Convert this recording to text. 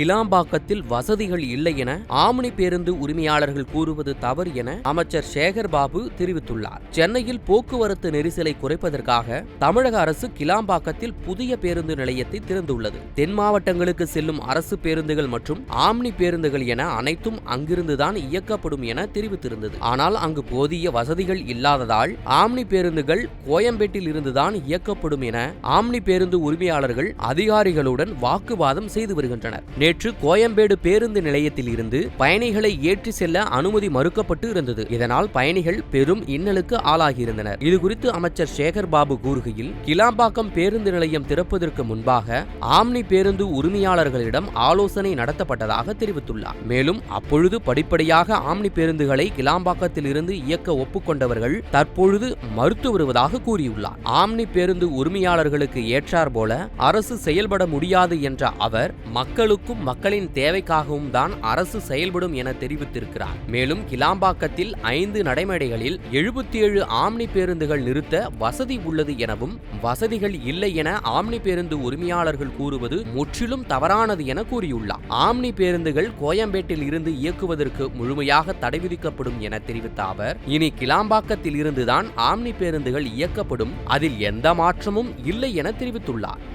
கிளாம்பாக்கத்தில் வசதிகள் இல்லை என ஆம்னி பேருந்து உரிமையாளர்கள் கூறுவது தவறு என அமைச்சர் சேகர் பாபு தெரிவித்துள்ளார். சென்னையில் போக்குவரத்து நெரிசலை குறைப்பதற்காக தமிழக அரசு கிளாம்பாக்கத்தில் புதிய பேருந்து நிலையத்தை திறந்துள்ளது. தென் மாவட்டங்களுக்கு செல்லும் அரசு பேருந்துகள் மற்றும் ஆம்னி பேருந்துகள் என அனைத்தும் அங்கிருந்துதான் இயக்கப்படும் என தெரிவித்திருந்தது. ஆனால் அங்கு போதிய வசதிகள் இல்லாததால் ஆம்னி பேருந்துகள் கோயம்பேட்டில் இருந்துதான் இயக்கப்படும் என ஆம்னி பேருந்து உரிமையாளர்கள் அதிகாரிகளுடன் வாக்குவாதம் செய்து வருகின்றனர். நேற்று கோயம்பேடு பேருந்து நிலையத்தில் இருந்து பயணிகளை ஏற்றி செல்ல அனுமதி மறுக்கப்பட்டு இருந்தது. இதனால் பயணிகள் பெரும் இன்னலுக்கு ஆளாகியிருந்தனர். இதுகுறித்து அமைச்சர் சேகர் பாபு கூறுகையில் கிளாம்பாக்கம் பேருந்து நிலையம் திறப்பதற்கு முன்பாக ஆம்னி பேருந்து உரிமையாளர்களிடம் ஆலோசனை நடத்தப்பட்டதாக தெரிவித்துள்ளார். மேலும் அப்பொழுது படிப்படியாக ஆம்னி பேருந்துகளை கிளாம்பாக்கத்தில் இருந்து இயக்க ஒப்புக்கொண்டவர்கள் தற்பொழுது மறுத்து வருவதாக கூறியுள்ளார். ஆம்னி பேருந்து உரிமையாளர்களுக்கு ஏற்றார் போல அரசு செயல்பட முடியாது என்ற அவர் மக்களுக்கும் மக்களின் தேவைக்காகவும் தான் அரசு செயல்படும் என தெரிவித்திருக்கிறார். மேலும் கிளாம்பாக்கத்தில் ஐந்து நடைமேடைகளில் எழுபத்தி ஏழு ஆம்னி பேருந்துகள் நிறுத்த வசதி உள்ளது எனவும் வசதிகள் இல்லை என ஆம்னி பேருந்து உரிமையாளர்கள் கூறுவது முற்றிலும் தவறானது என கூறியுள்ளார். ஆம்னி பேருந்துகள் கோயம்பேட்டில் இருந்து இயக்குவதற்கு முழுமையாக தடை விதிக்கப்படும் என தெரிவித்த அவர் இனி கிளாம்பாக்கத்தில் இருந்துதான் ஆம்னி பேருந்துகள் இயக்கப்படும் அதில் எந்த மாற்றமும் இல்லை என தெரிவித்துள்ளார்.